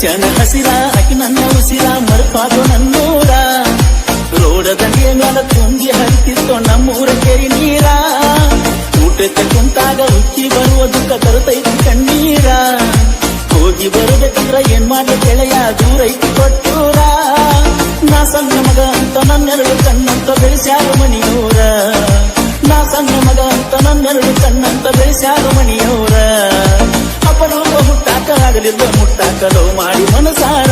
ಹಚ್ಚನ ಹಸಿರ ಅಕಿ ನನ್ನ ಉಸಿರ ಮರ್ಪಾದು ನನ್ನೂರ ರೋಡ ದಂಡಿಯ ತುಂಬಿ ಹರಿತಿತ್ತು ನಮ್ಮೂರ ಕೆರಿ ನೀರ. ಊಟಕ್ಕೆ ಕುಂತಾಗ ಉಕ್ಕಿ ಬರುವ ದುಃಖ ತರುತ್ತೈತಿ ಕಣ್ಣೀರ. ಹೋಗಿ ಬರಬೇಕಂದ್ರ ಏನ್ ಮಾಡಿ ಕೆಳೆಯ ದೂರ ಐತಿ ಕೊಟ್ಟೂರ. ನಾ ಸಣ್ಣ ಮಗ ಅಂತ ನನ್ನೆರಡು ಕಣ್ಣಂತ ಬೆಳೆಸ್ಯಾರ ಮಣಿಯೂರ. ನಾ ಸಣ್ಣ ಮಗ ಅಂತ ನನ್ನೆರಡು ಕಣ್ಣಂತ ಬೆಳೆಸ್ಯಾರ ಮಣಿಯೂರ. ಮಾಡಿ ಮನಸಾರ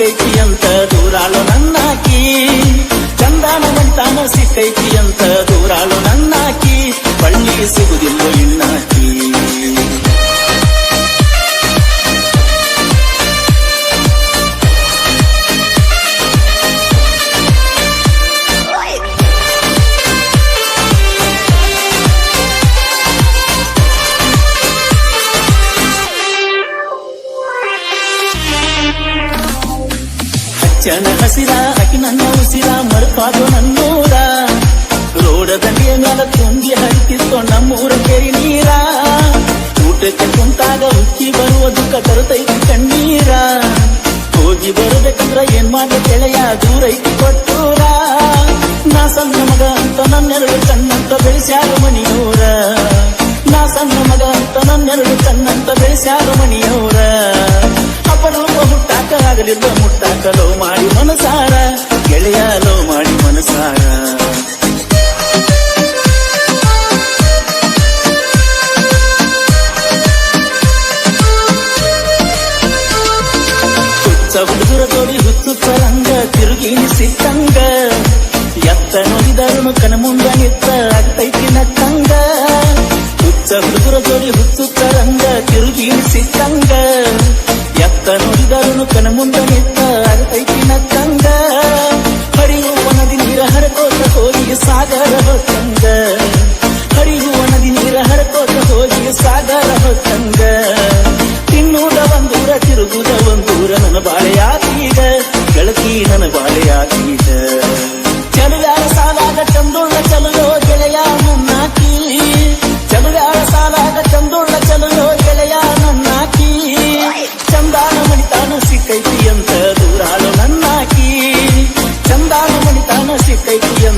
ಸಿಕ್ಕೈತಿ ಅಂತ ದೂರಾಳು ನನ್ನಾಕಿ. ಚಂದಾನ ಮಂತಾನ ಸಿಟ್ಟೈತಿ ಅಂತ ದೂರಾಳು ನನ್ನಾಕಿ. ಬಳ್ಳಿ ಸಿಗುದಿಲ್ಲ ಅಕಿ ನನ್ನ ಉಸಿರ ಮರುಪಾದು ನನ್ನೂರ. ರೋಡದಲ್ಲಿ ಮೇಲೆ ತುಂಬಿ ಹರಿತಿತ್ತು ನಮ್ಮೂರ ಕೆರಿ ನೀರ. ಊಟಕ್ಕೆ ಕುಂತಾಗ ಉಕ್ಕಿ ಬರುವ ದುಃಖ ತರುತ್ತೈತಿ ಕಣ್ಣೀರ. ಹೋಗಿ ಬರಬೇಕಂದ್ರ ಏನ್ ಮಾಡ ಗೆಳೆಯ, ದೂರ ಐತಿ ಕೊಟ್ಟೂರ. ನಾ ಸಣ್ಣ ಮಗ ಅಂತ ನನ್ನೆರಡು ಕಣ್ಣಂತ ಬೆಳೆಸ್ಯಾರ ಮಣಿಯೂರ. ನಾ ಸಣ್ಣ ಮಗ ಅಂತ ನನ್ನೆರಡು ಕಣ್ಣಂತ ಬೆಳೆಸ್ಯಾರ ಮಣಿಯ ಆಗಲಿಲ್ಲ ಮುಟ್ಟಾಕ ಲೋ ಮಾಡಿ ಮನಸಾರ, ಗೆಳೆಯ ಲೋ ಮಾಡಿ ಮನಸಾರ. ಹುಚ್ಚ ಹುಡುಗರ ತೋಡಿ ಹುತ್ತು ತರಂಗ ತಿರುಗಿ ಸಿಕ್ಕಂಗ. ಎತ್ತ ನೋಡಿದರುನು ಕನ ಮುಂದ ನಿತ್ತ ಆಗ್ತೈತಿ ನಕ್ಕಂಗ. ಹುಚ್ಚ ಹುಡುಗರ ಜೋಡಿ ಹುಚ್ಚುತ್ತ ರಂಗ ತಿರುಗಿ ಸಿಕ್ಕಂಗ. ಎತ್ತ ನೋಡಿದರುನು ಕನ ಮುಂದ ನಿತ್ತ ಆಗ್ತೈತಿ ನಕ್ಕಂಗ ಹರಿಯುವ ನದಿ ನೀರ ಹರಕೋತ ಹೋಗಿ ಸಾಗರ ಹೊತ್ತಂಗ. ಹರಿಯುವ ನದಿ ನೀರ ಹರಕೋತ ಹೋಗಿ ಸಾಗರ ಹೊತ್ತಂಗ. ತಿನ್ನುವುದ ಒಂದೂರ, ತಿರುಗುದ ಒಂದೂರ ನನ್ನ ಬಾಳೆಯಾಗೀಗ ಗೆಳತಿ ನನ್ನ ಬಾಳೆಯಾತೀಗ ಮಣಿತಾನ ಸಿಕ್ಕೈತಿ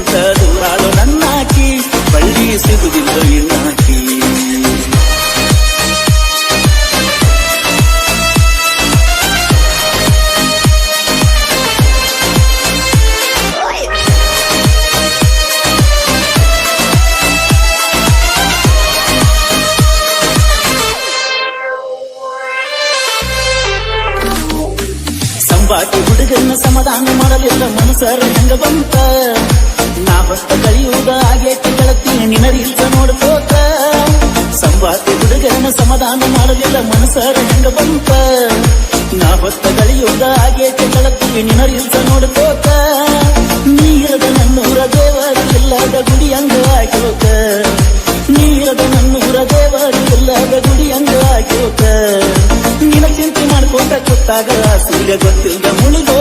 ಮಾಡಲಿಲ್ಲ ಮನಸರ ಹೆಂಗ ಬಂತ ನಾ ಬಸ್ತ ಕಳಿಯುವುದ ಆಗೇತಿ ಗೆಳತಿ ನಿನ ರೀಲ್ಸ ನೋಡ್ಕೋತ ಸಂಬಾಟಿ ಹುಡುಗನ ಸಮಾಧಾನ ಮಾಡಲಿಲ್ಲ ಮನಸರ ಹೆಂಗ ಬಂತ ನಾ ಹೊತ್ತ ಕಳಿಯುವುದ ಆಗೇತಿ ಗೆಳತಿ ನಿನ ರೀಲ್ಸ ನೋಡ್ಕೋತ ನೀರದ ನನ್ನೂರ ದೇವರ ಇಲ್ಲದ ಗುಡಿ ಹಂಗ ಆಗ್ಯೋತ ನೀರದ ನನ್ನೂರ ದೇವರ ಇಲ್ಲದ ಗುಡಿ ಹಂಗ ಆಗ್ಯೋತ ನಿನ ಚಿಂತೆ ಮಾಡ್ಕೊಂಡ ಗೊತ್ತಾಗ ಸೂರ್ಯ ಗೊತ್ತಿಲ್ಲದ ಮುಳುಗೋತ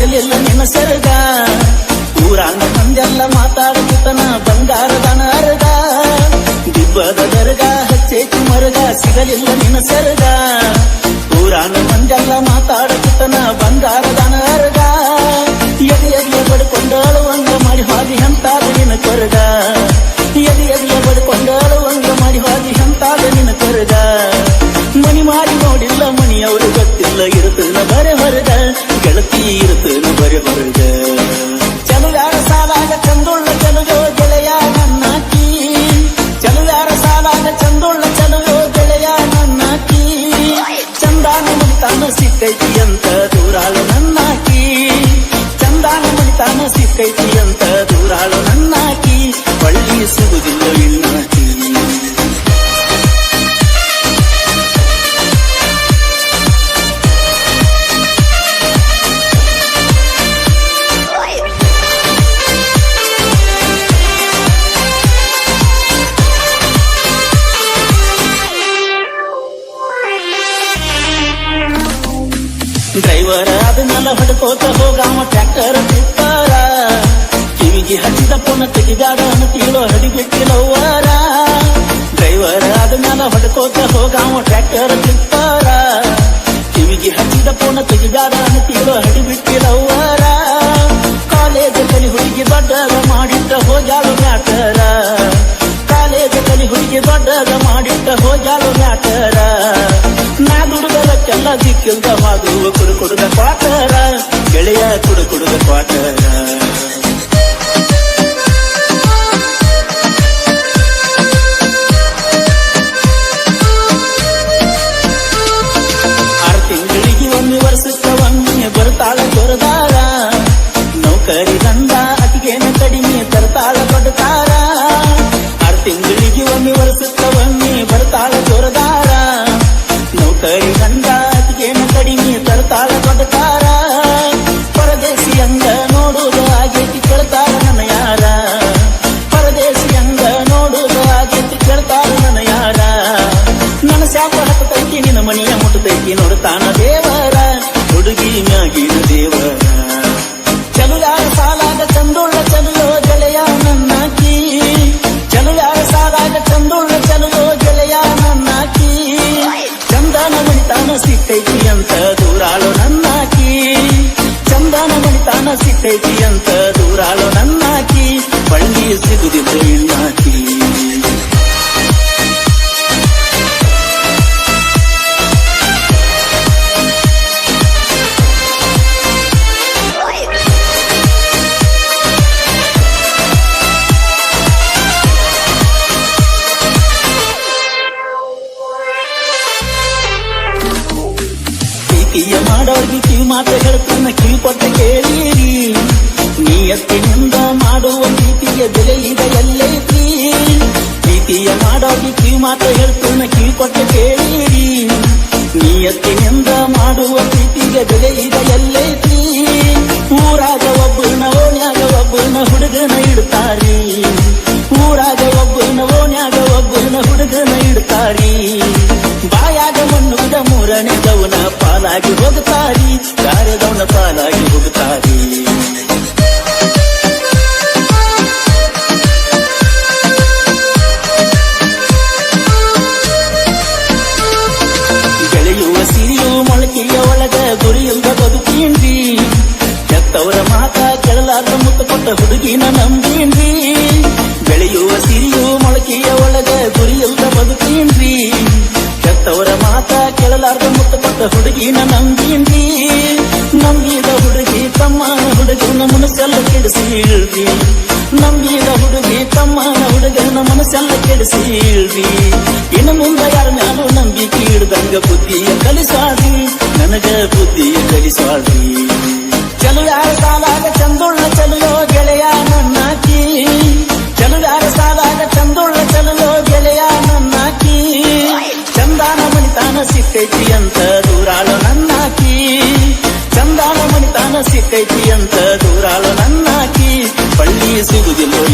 ಮರಗ ಸಿಗಲಿಲ್ಲ ನಿನ್ನ ಸರಗ. ಊರಾನ ಮಂದೆಲ್ಲ ಮಾತಾಡುತ್ತಿತ್ತನ ಬಂಗಾರದನ ಅರಗ. ದಿಬ್ಬದ ದರ್ಗ ಮರಗ, ಸಿಗಲಿಲ್ಲ ನಿನ್ನ ಸರಗ. ಊರಾನ ಮಂದೆಲ್ಲ ಮಾತಾಡುತ್ತನ ಬಂಗಾರದನ ಅರಗ. ಎದೆ ಎದೆ ಮಾಡಿ ಹಾದಿ ಹಂತಾದ ನಿನ್ನ ಕೊರಗ. ಸಿಕ್ಕೈತಿ ಅಂತ ದೂರಾಳು ನನ್ನಾಕಿ. ಚಂದಾನ ಮಣಿತಾನ ಸಿಕ್ಕೈತಿ ಅಂತ ದೂರಾಳು ನನ್ನಾಕಿ. ಬಳ್ಳಿ ಸಿಗುದಿಲ್ಲ ಟ್ರ್ಯಾಕ್ಟರ್ ತಿಪ್ಪಾರ ಕಿವಿಗೆ ಹಚ್ಚಿದ ಪುನ ತೆಗಿದಾಡ ತೀಳೋ ಹಡಿಬಿಟ್ಟಿಲವ್ವಾರ ಡ್ರೈವರ್ ಮ್ಯಾಲ ಹೊಡ್ಕೋತ ಹೋಗಾಮ ಟ್ರ್ಯಾಕ್ಟರ್ ತಿಪ್ಪಾರ ಕಿವಿಗೆ ಹಚ್ಚಿದ ಪುನ ತೆಗಿದಾಡ ತೀಳೋ ಹಡಿಬಿಟ್ಟಿಲವ್ವಾರ ಕಾಲೇಜ್ ಕಲಿ ಹುಡುಗಿ ದೊಡ್ಡದ ಮಾಡಿದ್ದ ಹೋಗ್ಯಾಳು ಮ್ಯಾಟರ? ಕಾಲೇಜ್ ಕಲಿ ಹುಡುಗಿ ದೊಡ್ಡದ ಮಾಡಿದ್ದ ಹೋಗ್ಯಾಳು ಮ್ಯಾಟರ? ನಾ ದುಡುಗಲಕ್ಕೆಲ್ಲ ದಿಕ್ಕಿಲ್ದ ಹಾದುವ ಕುಡು ಕುಡುಗ ಕ್ವಾಟರ ಗೆಳೆಯ ಕುಡು ಕುಡುಗ ಪಾಠ. ಆರು ತಿಂಗಳಿಗೆ ಒಮ್ಮೆ ವರ್ಷಕ್ಕ ಒಮ್ಮೆ ಬರ್ತಾಳ ದೊರದಾರ ನೌಕರಿ ದಂಡ ಅತಿಗೇನ ಕಡಿಮೆ ತರ್ತಾಳ ಕೊಡ್ತಾರ ಆರು ತಿಂಗಳಿಗೆ ಒಮ್ಮೆ ವರ್ಷಕ್ಕ ಒಮ್ಮೆ ಬರ್ತಾಳ ದೊರದಾರ ನೌಕರಿ ದಂಡ ಅತಿಗೇನ ಕಡಿಮೆ ತರ್ತಾಳ ಕೊಡ್ತಾರ ಬಳ್ಳಿ ಸಿಗುದಿಲ್ಲ ಇನ್ನಾಕಿ ಪ್ರೀತಿಯ ಮಾಡೋರ್ಗಿ ಕಿವಿ ಮಾತು ಹೇಳ್ತಾನ ಮಾತು ಹೇಳ್ತಾನ ಕಿವಿ ಕೊಟ್ಟ ಕೇಳಿರಿ ನಿಯತ್ತಿನಿಂದ ಮಾಡುವ ಪ್ರೀತಿಗೆ ಬೆಲೆ ಈಗ ಎಲ್ಲೈತಿ ಊರಾಗ ಒಬ್ಬನ ಓಣ್ಯಾಗ ಒಬ್ಬನ ಹುಡುಗನ ಇಡ್ತಾರಿ. ಊರಾಗ ಒಬ್ಬನ ಓಣ್ಯಾಗ ಒಬ್ಬನ ಹುಡುಗನ ಇಡ್ತಾರಿ. ಬಾಯಾಗ ಮಣ್ಣುದ ಮೂರನೇ ದವನ ಪಾಲಾಗಿ ಹೋಗುತ್ತಾರಿ ಕಾರ್ಯದವನ ಪಾಲಾಗಿ ಹೋಗುತ್ತಾರಿ ಕೆಳಲಾದ ಮುತ್ತ ಕೊಟ್ಟ ಹುಡುಗಿನ ನಂಬೀನ್ರಿ. ಬೆಳೆಯುವ ಸಿರಿಯು ಮೊಳಕೆಯ ಒಳಗ ಗುರಿಯಲ್ಲ ಬದುಕೀನ್ರಿ. ಕೆತ್ತವರ ಮಾತ ಕೇಳಲಾರ್ದ ಮುತ್ತ ಕೊಟ್ಟ ಹುಡುಗಿನ ನಂಬೀನ್ರಿ. ನಂಬಿದ ಹುಡುಗಿ ತಮ್ಮನ ಹುಡುಗನ ಮನಸ್ಸೆಲ್ಲ ಕೆಡಿಸಿಳ್ರಿ ನಂಬಿದ ಹುಡುಗಿ ತಮ್ಮನ ಹುಡುಗನ ಮನಸ್ಸೆಲ್ಲ ಕೆಡಿಸಿಳ್ರಿ ಇನ್ನು ಮುಂದೆ ಯಾರ ಮ್ಯಾಲೂ ನಂಬಿಕೆ ಇಡ್ದಂಗ ಬುದ್ಧಿಯ ಕಲಿಸಾಡ್ರಿ. ನನಗ ಬುದ್ಧಿಯ ಕಲಿಸಾಡ್ರಿ. ಸಿಕ್ಕೈತಿ ಅಂತ ದೂರಾಳು ನನ್ನಾಕಿ. ಚಂದಾನ ಮಣಿತಾನ ಸಿಕ್ಕೈತಿ ಅಂತ ದೂರಾಳು ನನ್ನಾಕಿ. ಬಳ್ಳಿ ಸಿಗುದಿಲ್ಲೋ